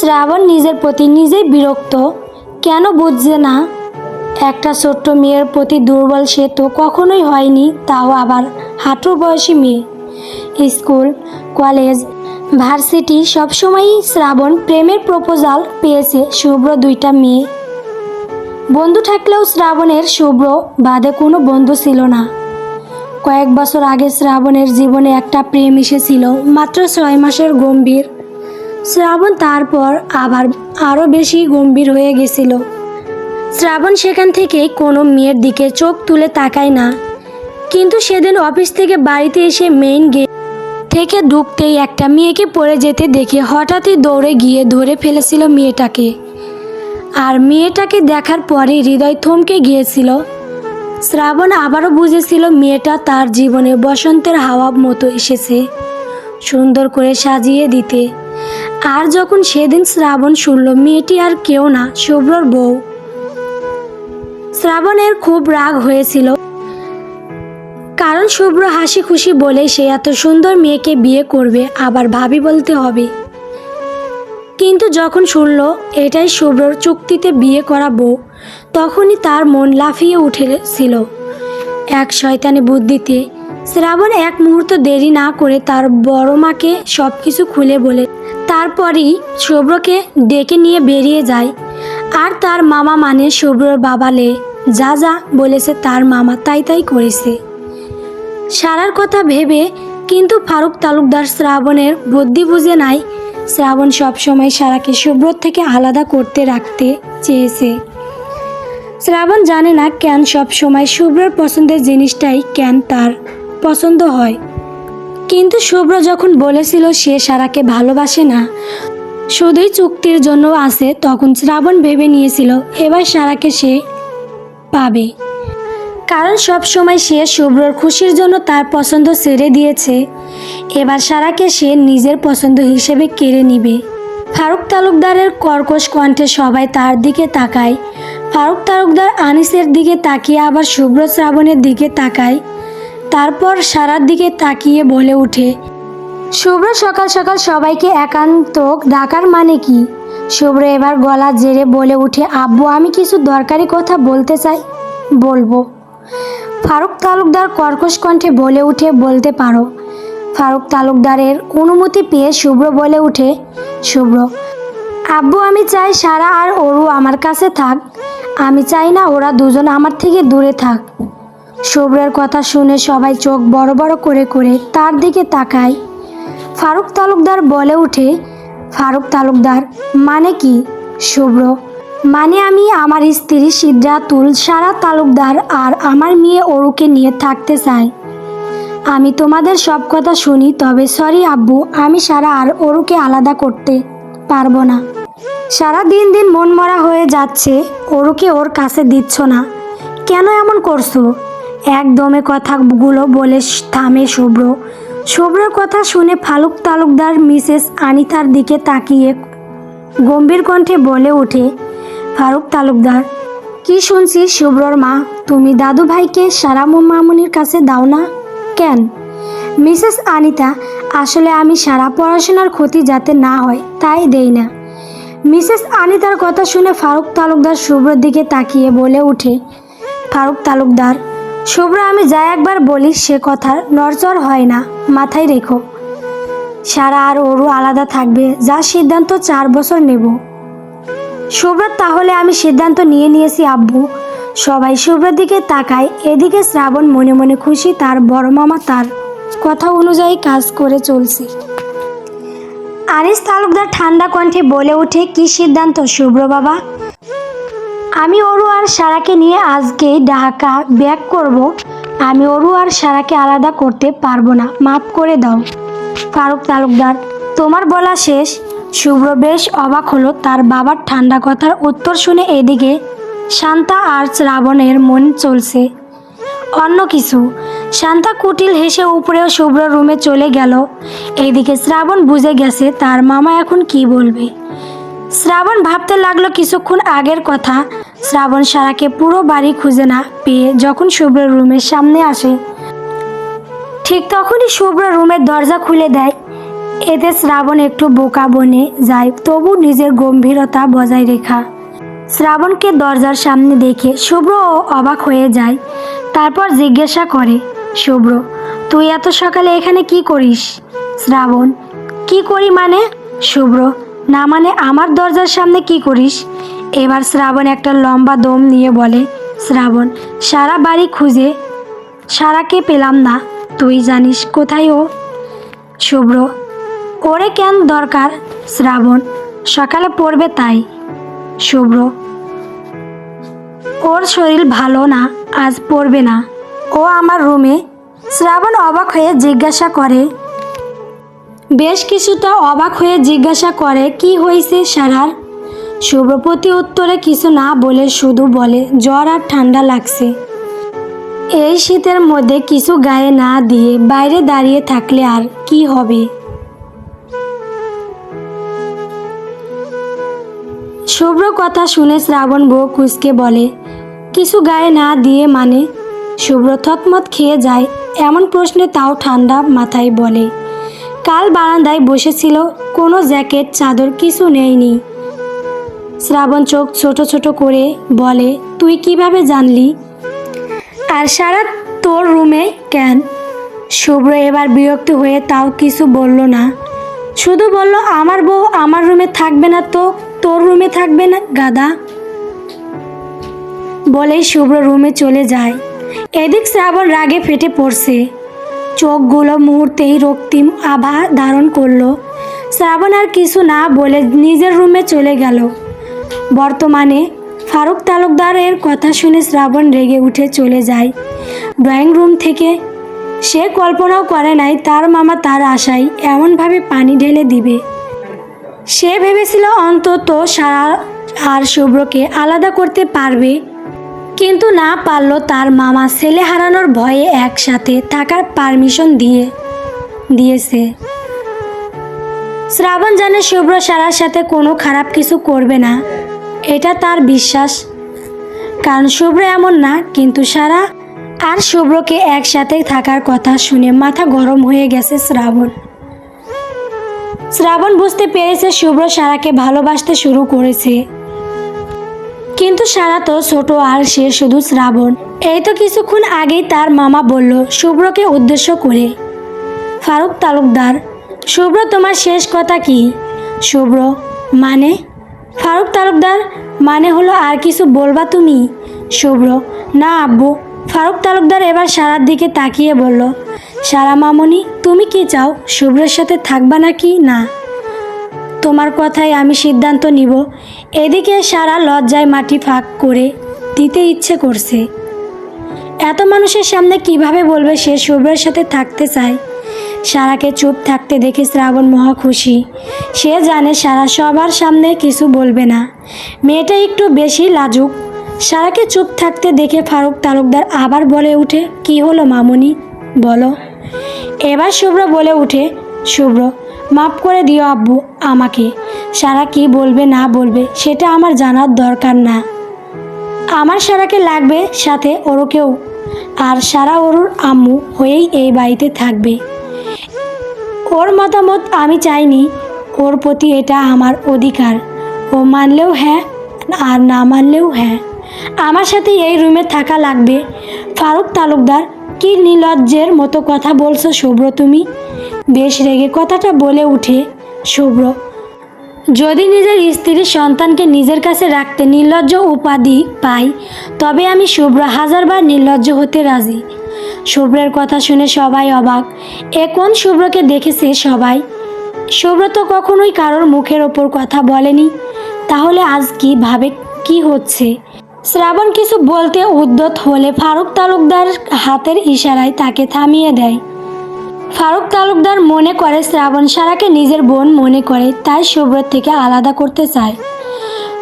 শ্রাবণ নিজের প্রতি নিজেই বিরক্ত। কেন বুঝছে না? একটা ছোট্ট মেয়ের প্রতি দুর্বল সে তো কখনোই হয়নি, তাও আবার হাঁটুর বয়সী মেয়ে। স্কুল, কলেজ, ভার্সিটি সবসময়ই শ্রাবণ প্রেমের প্রপোজাল পেয়েছে শুভ্র দুইটা মেয়ে। বন্ধু থাকলেও শ্রাবণের শুভ্র বাদে কোনো বন্ধু ছিল না। কয়েক বছর আগে শ্রাবণের জীবনে একটা প্রেম এসেছিল, মাত্র ছয় মাসের গম্ভীর। শ্রাবণ তারপর আবার আরও বেশি গম্ভীর হয়ে গেছিল। শ্রাবণ সেখান থেকে কোনো মেয়ের দিকে চোখ তুলে তাকায় না। কিন্তু সেদিন অফিস থেকে বাড়িতে এসে মেইন গেট থেকে ঢুকতেই একটা মেয়েকে পড়ে যেতে দেখে হঠাৎই দৌড়ে গিয়ে ধরে ফেলেছিল মেয়েটাকে। আর মেয়েটাকে দেখার পরে হৃদয় থমকে গিয়েছিল। শ্রাবণ আবারও বুঝেছিল মেয়েটা তার জীবনে বসন্তের হাওয়া মতো এসেছে। সুন্দর করে সাজিয়ে দিতে। আর যখন সেদিন শ্রাবণ শুনল, মেয়েটি আর কেউ না, শুভ্রর বউ। শ্রাবণের খুব রাগ হয়েছিল। কারণ শুভ্র হাসি খুশি বলে সে এত সুন্দর মেয়েকে বিয়ে করবে, আবার ভাবি বলতে হবে। কিন্তু যখন শুনল এটাই শুভ্রর চুক্তিতে বিয়ে করা বউ, তখনই তার মন লাফিয়ে উঠেছিল এক শয়তানি বুদ্ধিতে। শ্রাবণ এক মুহূর্ত দেরি না করে তার বড় মাকে সব কিছু খুলে বলে তারপরই শুভ্রকে ডেকে নিয়ে বেরিয়ে যায়। আর তার মামা মানে শুভ্রর বাবালে যা যা বলেছে তার মামা তাই তাই করেছে। সারার কথা ভেবে কিন্তু ফারুক তালুকদার শ্রাবণের বুদ্ধি বুঝে নাই। শ্রাবণ সবসময় সারাকে শুভ্রর থেকে আলাদা করতে রাখতে চেয়েছে। শ্রাবণ জানে না কেন সব সময় শুভ্রর পছন্দের জিনিসটাই কেন তার পছন্দ হয়। কিন্তু শুভ্র যখন বলেছিল সে সারাকে ভালোবাসে না, শুধুই চুক্তির জন্য আসে তখন শ্রাবণ ভেবে নিয়েছিল, এবার সারাকে সে পাবে। কারণ সব সময় সে শুভ্রর খুশির জন্য তার পছন্দ ছেড়ে দিয়েছে। এবার সারাকে সে নিজের পছন্দ হিসেবে কেড়ে নিবে। ফারুক তালুকদারের কর্কশ কণ্ঠে সবাই তার দিকে তাকায়। ফারুক তালুকদার আনিসের দিকে তাকিয়ে আবার শুভ্র শ্রাবণের দিকে তাকায়। তারপর সারার দিকে তাকিয়ে বলে ওঠে, শুভ্র, সকাল সকাল সবাইকে একান্ত ডাকার মানে কি? শুভ্র এবার গলা জেরে বলে উঠে আব্বু, আমি কিছু দরকারি কথা বলতে চাই, বলব। ফারুক তালুকদার কর্কশ কণ্ঠে বলে উঠে, বলতে পারো। ফারুক তালুকদারের অনুমতি পেয়ে শুভ্র বলে উঠে, শুভ্র, আব্বু, আমি চাই সারা আর অরু আমার কাছে থাক। আমি চাই না ওরা দুজন আমার থেকে দূরে থাক। শুভ্রের কথা শুনে সবাই চোখ বড় বড় করে করে তার দিকে তাকায়। ফারুক তালুকদার বলে উঠে ফারুক তালুকদার মানে কি? শুভ্র মানে আমি আমার স্ত্রী সিদ্ধাতুল সারা তালুকদার আর আমার মেয়ে অরুকে নিয়ে থাকতে চাই। আমি তোমাদের সব কথা শুনি, তবে সরি আব্বু, আমি সারা আর অরুকে আলাদা করতে পারব না। সারা দিন দিন মন মরা হয়ে যাচ্ছে, অরুকে ওর কাছে দিচ্ছ না। কেন এমন করছ? একদমে কথাগুলো বলে থামে শুভ্র। শুভ্রর কথা শুনে ফালুক তালুকদার মিসেস আনিতার দিকে তাকিয়ে গম্ভীর কণ্ঠে বলে ওঠে, ফারুক তালুকদার, কি শুনছি শুভ্রর মা? তুমি দাদু ভাইকে সারা মামুনির কাছে দাও না? কেন? মিসেস আনিতা, আসলে আমি সারা পড়াশোনার ক্ষতি যাতে না হয়, তাই দেই না। মিসেস আনিতার কথা শুনে ফারুক তালুকদার শুভ্রর দিকে তাকিয়ে বলে উঠে ফারুক তালুকদার শুভ্র, আমি যা একবার বলি, সে কথার নড়চড় হয় না। মাথায় রেখো। সারা আর ওরও আলাদা থাকবে, যা সিদ্ধান্ত চার বছর নেব। শুভ্রত তাহলে আমি সিদ্ধান্ত নিয়ে নিয়েছি, আব্বু। সবাই শুভ্রের দিকে তাকায়, এদিকে শ্রাবণ মনে মনে খুশি, তার বড় মামা তার কথা অনুযায়ী কাজ করে চলছে। আনিস তালুকদার ঠান্ডা কণ্ঠে বলে ওঠে, কি সিদ্ধান্ত শুভ্র বাবা? আমি অরু আর সারাকে নিয়ে আজকেই ঢাকা ব্যাক করব। আমি অরু আর সারাকে আলাদা করতে পারব না। মাফ করে দাও। ফারুক তালুকদার, তোমার বলা শেষ। শুভ্র বেশ অবাক হলো তার বাবার ঠান্ডা কথার উত্তর শুনে এদিকে শান্তা আর শ্রাবণের মন চলছে। অন্য কিছু। শান্তা কুটিল হেসে উপরেও শুভ্র রুমে চলে গেল। এইদিকে শ্রাবণ বুঝে গেছে তার মামা এখন কি বলবে। শ্রাবণ ভাবতে লাগল কিছুক্ষণ আগের কথা। শ্রাবণ সারাকে পুরো বাড়ি খুঁজে না পেয়ে যখন শুভ্র রুমের সামনে আসে, ঠিক তখনই শুভ্র রুমের দরজা খুলে দেয়। এতে শ্রাবণ একটু বোকা বনে যায়, তবু নিজের গম্ভীরতা বজায় রেখা। শ্রাবণকে দরজার সামনে দেখে শুভ্র ও অবাক হয়ে যায়, তারপর জিজ্ঞাসা করে, শুভ্র, তুই এত সকালে এখানে কি করিস? শ্রাবণ, কি করি মানে? শুভ্র, না মানে আমার দরজার সামনে কি করিস? এবার শ্রাবণ একটা লম্বা দম নিয়ে বলে, শ্রাবণ, সারা বাড়ি খুঁজে, সারাকে পেলাম না। তুই জানিস কোথায় ও? শুভ্র, ওরে কেন দরকার, শ্রাবণ? সকালে পড়বে তাই। শুভ্র, ওর শরীর ভালো না, আজ পড়বে না। ও আমার রুমে? শ্রাবণ অবাক হয়ে জিজ্ঞাসা করে। বেশ কিছুটা অবাক হয়ে জিজ্ঞাসা করে, কি হয়েছে সারার? শুভ্রপতি উত্তরে কিছু না বলে শুধু বলে, জ্বর আর ঠান্ডা লাগছে। এই শীতের মধ্যে কিছু গায়ে না দিয়ে বাইরে দাঁড়িয়ে থাকলে আর কি হবে? শুভ্র কথা শুনে শ্রাবণ বউ কুসকে বলে, কিছু গায়ে না দিয়ে মানে? শুভ্র থতমত খেয়ে যায়, এমন প্রশ্নে তাও ঠান্ডা মাথায় বলে, কাল বারান্দায় বসেছিল, কোনো জ্যাকেট, চাদর কিছু নেইনি। শ্রাবণ চোখ ছোট ছোট করে বলে, তুই কীভাবে জানলি? আর সারা তোর রুমে কেন? শুভ্র এবার বিরক্ত হয়ে তাও কিছু বলল না। শুধু বলল, আমার বউ আমার রুমে থাকবে না তো? তোর রুমে থাকবে না, গাদা? বলেই শুভ্র রুমে চলে যায়। এদিক শ্রাবণ রাগে ফেটে পড়ছে। চোখগুলো মুহূর্তেই রক্তিম আভা ধারণ করল। শ্রাবণ আর কিছু না বলে নিজের রুমে চলে গেল। বর্তমানে ফারুক তালুকদারের কথা শুনে শ্রাবণ রেগে উঠে চলে যায়। ড্রয়িং রুম থেকে সে কল্পনাও করে নাই তার মামা তার আশায় এমনভাবে পানি ঢেলে দিবে। সে ভেবেছিল অন্তত সারা আর শুভ্রকে আলাদা করতে পারবে, কিন্তু না পারল তার মামা ছেলে হারানোর ভয়ে একসাথে থাকার পারমিশন দিয়ে, দিয়েছে। শ্রাবণ জানে শুভ্র সারার সাথে কোনো খারাপ কিছু করবে না। এটা তার বিশ্বাস। কারণ শুভ্র এমন না, কিন্তু সারা আর শুভ্রকে একসাথে থাকার কথা শুনে মাথা গরম হয়ে গেছে শ্রাবণ। শ্রাবণ বুঝতে পেরেছে শুভ্র সারাকে ভালোবাসতে শুরু করেছে। কিন্তু সারা তো ছোট আর সে শুধু শ্রাবণ। এই তো কিছুক্ষণ আগেই তার মামা বলল, শুভ্রকে উদ্দেশ্য করে। ফারুক তালুকদার শুভ্র, তোমার শেষ কথা কি? শুভ্র মানে? ফারুক তালুকদার মানে হলো আর কিছু বলবা তুমি? শুভ্র, না আব্বু। ফারুক তালুকদার এবার সারার দিকে তাকিয়ে বলল, সারা মামনি, তুমি কি চাও? শুভ্রের সাথে থাকবা নাকি না? তোমার কথায় আমি সিদ্ধান্ত নিব। এদিকে সারা লজ্জায় মাটি ফাঁক করে দিতে ইচ্ছে করছে। এত মানুষের সামনে কীভাবে বলবে সে শুভ্রের সাথে থাকতে চায়? সারাকে চুপ থাকতে দেখে শ্রাবণ মহা খুশি। সে জানে সারা সবার সামনে কিছু বলবে না। মেয়েটা একটু বেশি লাজুক। সারাকে চুপ থাকতে দেখে ফারুক তালুকদার আবার বলে উঠে, কি হলো মামুনি? বলো। এবার শুভ্র বলে উঠে, শুভ্র, মাফ করে দিও আব্বু, আমাকে। সারা কি বলবে না বলবে, সেটা আমার জানার দরকার না। আমার সারাকে লাগবে সাথে ওরকেও আর সারা ওরুর আম্মু হয়েই এই বাড়িতে থাকবে। ওর মতামত আমি চাইনি। ওর প্রতি এটা আমার অধিকার। ও মানলেও হ্যাঁ আর না মানলেও হ্যাঁ। আমার সাথে এই রুমে থাকা লাগবে। ফারুক তালুকদার, কি নির্লজ্জের মতো কথা বলছো শুভ্র তুমি? বেশ রেগে কথাটা বলে উঠে, শুভ্র, যদি নিজের স্ত্রীর সন্তানকে নিজের কাছে রাখতে নির্লজ্জ উপাধি পাই, তবে আমি শুভ্র হাজারবার নির্লজ্জ হতে রাজি। শুভ্রের কথা শুনে সবাই অবাক। এ কোন শুভ্রকে দেখেছে সবাই? শুভ্র তো কখনোই কারোর মুখের ওপর কথা বলেনি। তাহলে আজ কি ভাবে কি হচ্ছে? শ্রাবণ কিছু বলতে উদ্যত হলে ফারুক তালুকদার হাতের ইশারায় তাকে থামিয়ে দেয়। ফারুক তালুকদার মনে করে শ্রাবণ সারাকে নিজের বোন মনে করে, তাই শুভ্রর থেকে আলাদা করতে চায়।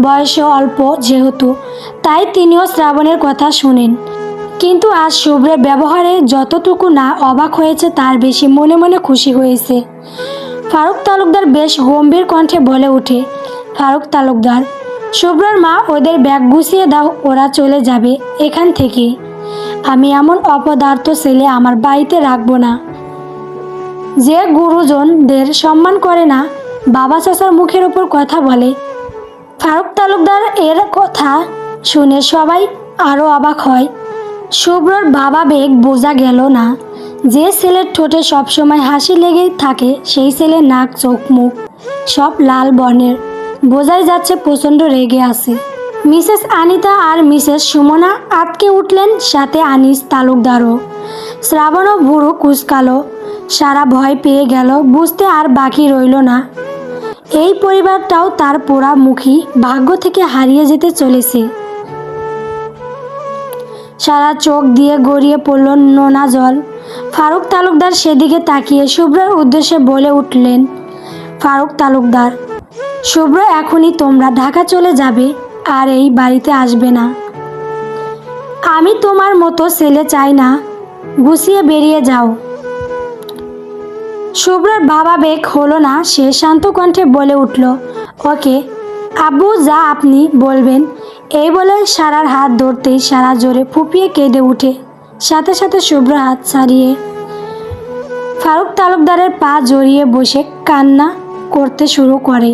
বয়সও অল্প যেহেতু, তাই তিনিও শ্রাবণের কথা শুনেন। কিন্তু আজ শুভ্রের ব্যবহারে যতটুকু না অবাক হয়েছে, তার বেশি মনে মনে খুশি হয়েছে। ফারুক তালুকদার বেশ গম্ভীর কণ্ঠে বলে ওঠে, ফারুক তালুকদার, শুভ্রর মা ওদের ব্যাগ গুছিয়ে দাও, ওরা চলে যাবে এখান থেকে। আমি এমন অপদার্থ ছেলে আমার বাড়িতে রাখব না। যে গুরুজনদের সম্মান করে না, বাবা চাচার মুখের ওপর কথা বলে। ফারুক তালুকদার এর কথা শুনে সবাই আরও অবাক হয়। শুভ্রর বাবা বেগ বোঝা গেল না। যে ছেলের ঠোঁটে সবসময় হাসি লেগে থাকে, সেই ছেলে নাক, চোখ, মুখ, সব লাল বর্ণের। বোঝাই যাচ্ছে প্রচণ্ড রেগে আছে। মিসেস আনিতা আর মিসেস সুমনা আটকে উঠলেন সাথে আনিস তালুকদারও। শ্রাবণও বুড়ো কুচকালো। সারা ভয় পেয়ে গেল, বুঝতে আর বাকি রইল না। এই পরিবারটাও তার পোড়ামুখী, ভাগ্য থেকে হারিয়ে যেতে চলেছে। সারা চোখ দিয়ে গড়িয়ে পড়ল নোনা জল। ফারুক তালুকদার সেদিকে তাকিয়ে শুভ্রর উদ্দেশ্যে বলে উঠলেন, ফারুক তালুকদার, শুভ্র এখনই তোমরা ঢাকা চলে যাবে, আর এই বাড়িতে আসবে না। আমি তোমার মতো ছেলে চাই না, গুছিয়ে বেরিয়ে যাও। শুভ্রর বাবা বেগ হলো না, সে শান্ত কণ্ঠে বলে উঠল, ওকে আব্বু, যা আপনি বলবেন। এই বলে সারার হাত ধরতেই সারা জোরে ফুপিয়ে কেঁদে উঠে। সাথে সাথে শুভ্র হাত ছাড়িয়ে ফারুক তালুকদারের পা জড়িয়ে বসে কান্না করতে শুরু করে।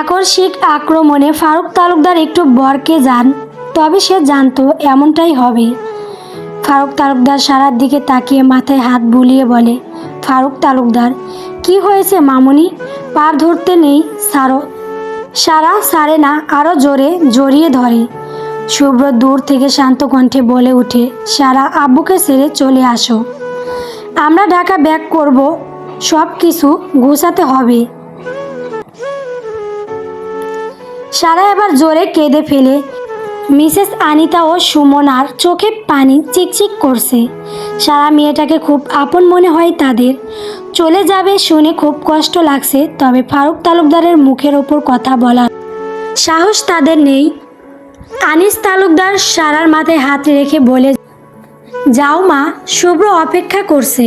আকস্মিক আক্রমণে ফারুক তালুকদার একটু বরকে যান, তবে সে জানতো এমনটাই হবে। ফারুক তালুকদার সারার দিকে তাকিয়ে মাথায় হাত বুলিয়ে বলে, ফারুক তালুকদার, কি হয়েছে মামুনি? পার ধরতে নেই সারো। সারা সারে না আরও জোরে জড়িয়ে ধরে। শুভ্র দূর থেকে শান্ত কণ্ঠে বলে উঠে, সারা, আব্বুকে সেরে চলে আসো। আমরা ঢাকা ব্যাক করব, সব কিছু গুছাতে হবে। সারা এবার জোরে কেঁদে ফেলে মিসেস আনিতা ও সুমনার চোখে পানি চিকচিক করছে। সারা মেয়েটাকে খুব আপন মনে হয় তাদের। চলে যাবে শুনে খুব কষ্ট লাগছে, তবে ফারুক তালুকদারের মুখের ওপর কথা বলার সাহস তাদের নেই। আনিস তালুকদার সারার মাথায় হাত রেখে বলে, যাও মা, শুভ্র অপেক্ষা করছে।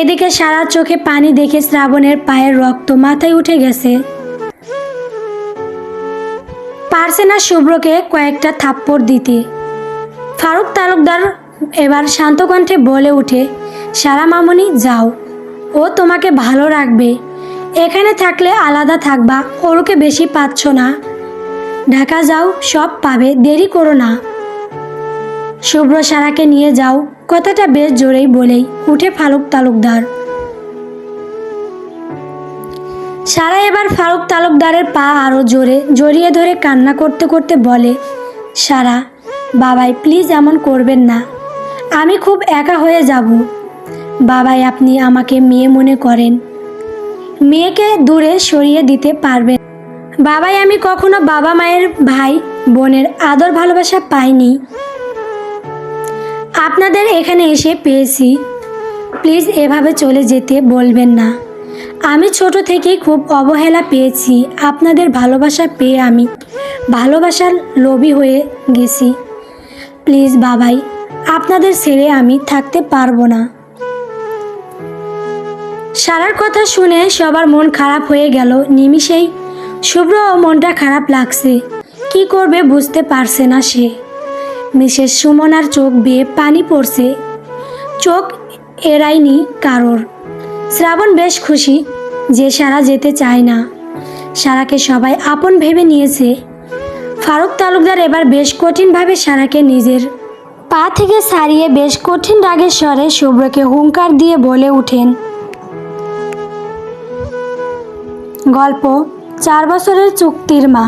এদিকে সারা চোখে পানি দেখে শ্রাবণের পায়ের রক্ত মাথায় উঠে গেছে। পারছে না শুভ্রকে কয়েকটা থাপ্পড় দিতে। ফারুক তালুকদার এবার শান্ত কণ্ঠে বলে উঠে সারা মামনি, যাও। ও তোমাকে ভালো রাখবে। এখানে থাকলে আলাদা থাকবা, ওরকে বেশি পাচ্ছ না। ঢাকা যাও, সব পাবে, দেরি করো না। শুভ্র সারাকে নিয়ে যাও। কথাটা বেশ জোরেই বলেই উঠে ফারুক তালুকদার। সারা এবার ফারুক তালুকদারের পা আরও জোরে, জড়িয়ে ধরে কান্না করতে করতে বলে, সারা, বাবাই প্লিজ এমন করবেন না। আমি খুব একা হয়ে যাব। বাবাই আপনি আমাকে মেয়ে মনে করেন। মেয়েকে দূরে সরিয়ে দিতে পারবেন। বাবাই আমি কখনো বাবা মায়ের ভাই, বোনের আদর ভালোবাসা পাইনি। আপনাদের এখানে এসে পেয়েছি। প্লিজ এভাবে চলে যেতে বলবেন না। আমি ছোট থেকেই খুব অবহেলা পেয়েছি। আপনাদের ভালোবাসা পেয়ে আমি ভালোবাসার লোভী হয়ে গেছি। প্লিজ বাবাই, আপনাদের ছেড়ে আমি থাকতে পারব না। সারার কথা শুনে সবার মন খারাপ হয়ে গেল। নিমিষেই শুভ্র মনটা খারাপ লাগছে। কি করবে বুঝতে পারছে না সে। মিসেস সুমনার চোখ বেয়ে পানি পড়ছে। চোখ এড়ায়নি কারোর। শ্রাবণ বেশ খুশি যে সারা যেতে চায় না। সারাকে সবাই আপন ভেবে নিয়েছে। ফারুক তালুকদার এবার বেশ কঠিনভাবে সারাকে নিজের পা থেকে সারিয়ে বেশ কঠিন রাগের স্বরে শুভ্রকে হুঙ্কার দিয়ে বলে উঠেন গল্প, চার বছরের চুক্তির মা।